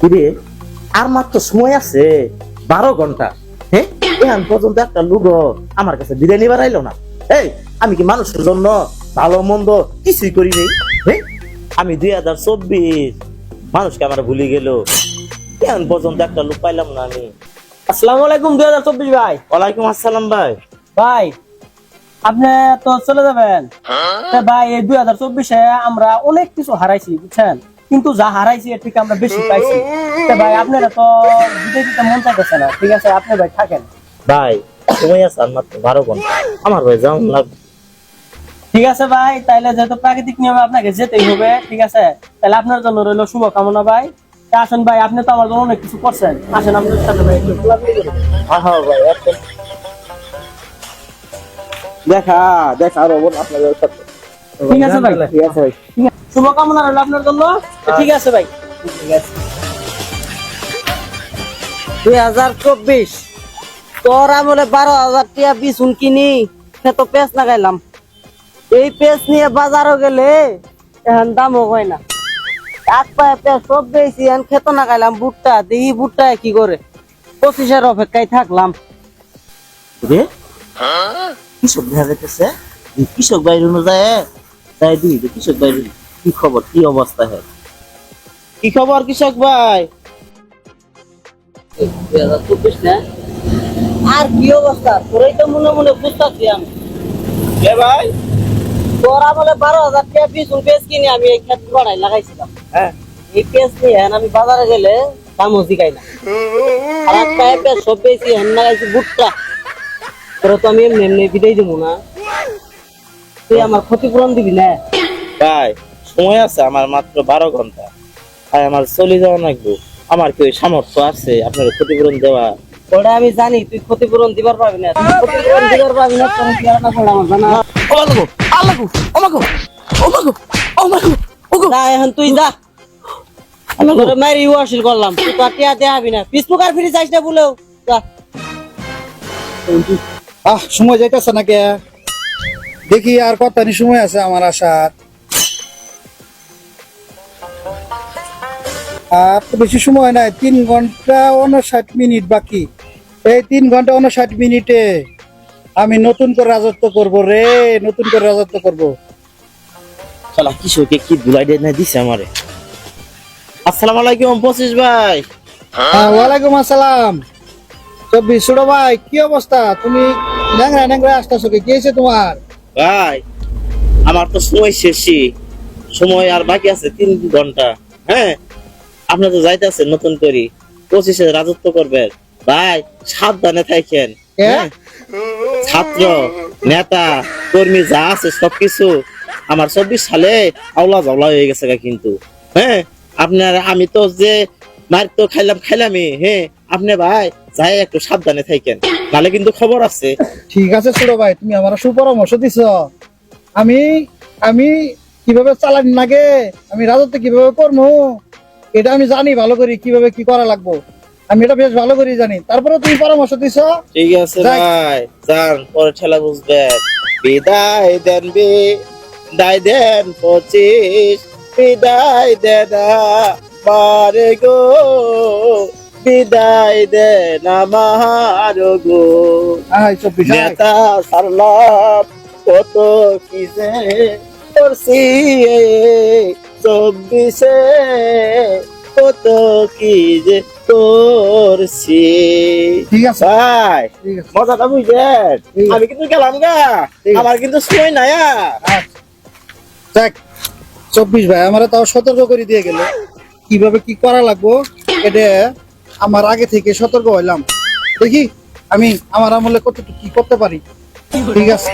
কিরে? আর মাত্র সময় আছে বারো ঘণ্টা। হ্যাঁ? এখন পর্যন্ত একটা লোক আমার কাছে বিরিয়ানি বাড়াইলো না। এই আমি কি মানুষের জন্য ভালো মন্দ কিছুই করি নেই? হ্যাঁ? আমি দুই হাজার চব্বিশ। মানুষকে আমার ভুলে গেল। এখন পর্যন্ত একটা লোক পাইলাম না আমি। আসসালামু আলাইকুম দুই হাজার চব্বিশ ভাই। ওয়ালাইকুম আসসালাম ভাই। ভাই আপনি তো চলে যাবেন। ভাই এই দুই হাজার চব্বিশে আমরা অনেক কিছু হারাইছি বুঝছেন? কিন্তু যা হারাইছি এর থেকে আমরা বেশি পাইছি। তা ভাই আপনারা তো দিতে দিতে মন চাইতেছে না। ঠিক আছে আপনি ভাই থাকেন। ভাই সময় আছে আর মাত্র বারো ঘণ্টা। আমার ভাই যাওয়ান লাগবে ঠিক আছে ভাই তাইলে যেহেতু প্রাকৃতিক নিয়মে আপনাকে যেতেই হবে ঠিক আছে? তাহলে আপনার জন্য রইল শুভকামনা ভাই। আসেন ভাই আপনি তো আমার জন্য অনেক কিছু করছেন। আসেন আপনার সাথে ভাই। হ্যাঁ হ্যাঁ ভাই একদম দেখা দেখা আরও বোন আপনাদের সাথে। ঠিক আছে ভাই। ঠিক আছে ভাই। ঠিক আছে। শুভকামনা রইল আপনার জন্য। ঠিক আছে ভাই। ঠিক আছে। দুই হাজার চব্বিশ। তোর আমলে বারো হাজার টিয়া বিছুন কিনি সে তো পেঁচ লাগাইলাম। এই পেঁচ নিয়ে বাজারও গেলে এখন দামও হয় না। এক পায়ে পেঁচ সব বেশি এখন খেত লাগাইলাম কি করে? পঁচিশের অপেক্ষায় থাকলাম। রে? কৃষক দেখা যাইতেছে কৃষক বাইরে যায় দি কৃষক বাইরে কি খবর? কি অবস্থা হয় কি খবর কৃষক ভাই? আর কি অবস্থা? তোরাই তো মনে মনে বুঝতেছি আমি। কে ভাই? তোর আমলে বারো হাজার টিয়া বিছুন পেঁচ কিনে আমি এই ক্ষেত গড়াই লাগাইছিলাম। হ্যাঁ। এই পেঁচ নিয়ে আমি বাজারে গেলে দামও জিগাই না। আর এক পায়ে সব পেয়েছি হেন লাগাইছি ভুট্টা। তোরা তো আমি এমনি এমনি বিদায় দিব না। তুই আমার ক্ষতিপূরণ দিবি না। ভাই সময় আছে আমার মাত্র বারো ঘণ্টা। আর আমার চলে যাওয়া লাগবে। আমার কি ওই সামর্থ্য আছে? আপনার ক্ষতিপূরণ দেওয়া? ওটা আমি জানি তুই ক্ষতিপূরণ দিবার পাবি না। ক্ষতিপূরণ দিবার পাবি না তোর কি আর না আমার জানা। ও লাগো আলাগো ও মাগো ও মাগো ও মাগো ও গো যা এখন তুই যা। তোরে মারি ওয়াশিল করলাম। তুই তো টিয়া দেখাবি না। ফেসবুক আর ফিরে যাইস না বলেও। যা। আহ সময় যাইতেছে নাকি? দেখি আর কতখানি সময় আছে আমার আসার। বেশি সময় নাই তিন ঘণ্টা উনষাট মিনিট বাকি। এই তিন ঘণ্টা উনষাট মিনিটে আমি নতুন করে রাজত্ব করব রে নতুন করে রাজত্ব করব। শালা কৃষকে কি দুলাই দিয়ে না দিছে আমারে? আসসালামু আলাইকুম পঁচিশ ভাই। হ্যাঁ ওয়ালাইকুম আসসালাম। চব্বিশ ছোট ভাই কি অবস্থা? তুমি ন্যাংরা ন্যাংরা আসতেছো কি হয়েছে তোমার? ভাই আমার তো সময় শেষই। সময় আর বাকি আছে তিন ঘণ্টা। হ্যাঁ আপনি তো যাইতেছেন নতুন করি। পঁচিশে রাজত্ব করবেন ভাই সাবধানে থাকেন। হ্যাঁ? ছাত্র নেতা কর্মী যা আছে সবকিছু আমার চব্বিশ সালে আওলা জাওলা হয়ে গেছে কিন্তু। হ্যাঁ? আপনার আমি তো যে মার তো খাইলাম খাইলামই। হ্যাঁ? আপনি ভাই যাই একটু সাবধানে থাকেন। নাহলে কিন্তু খবর আছে। ঠিক আছে ছোট ভাই তুমি আমার সুপরামর্শ দিছ। আমি আমি কীভাবে চালান লাগে আমি রাজত্ব কীভাবে করব এটা আমি জানি ভালো করে কীভাবে কি করা লাগবো। আমি এটা বেশ ভালো করে জানি। তারপরে তুমি পরামর্শ দিছ? ঠিক আছে। ভাই যান পরে ঠেলা বুঝবেন বিদায় দেন বিদায় দেন পঁচিশ বিদায় দেন আমার গো বিদায় দেন আমার গো। আয় চব্বিশ আয়। নেতা সারলাম কত কিসে করছি চব্বিশে কত কি যে করছি? ঠিক আছে। ভাই মজাটা বুঝলেন আমি কিন্তু গেলাম গা। আমার কিন্তু সময় নাই। আচ্ছা। চব্বিশ ভাই আমার তাও সতর্ক করে দিয়ে গেল। কীভাবে কি করা লাগবো? এটা আমার আগে থেকে সতর্ক হইলাম। দেখি আমি আমার আমলে কতটুকু কি করতে পারি? ঠিক আছে।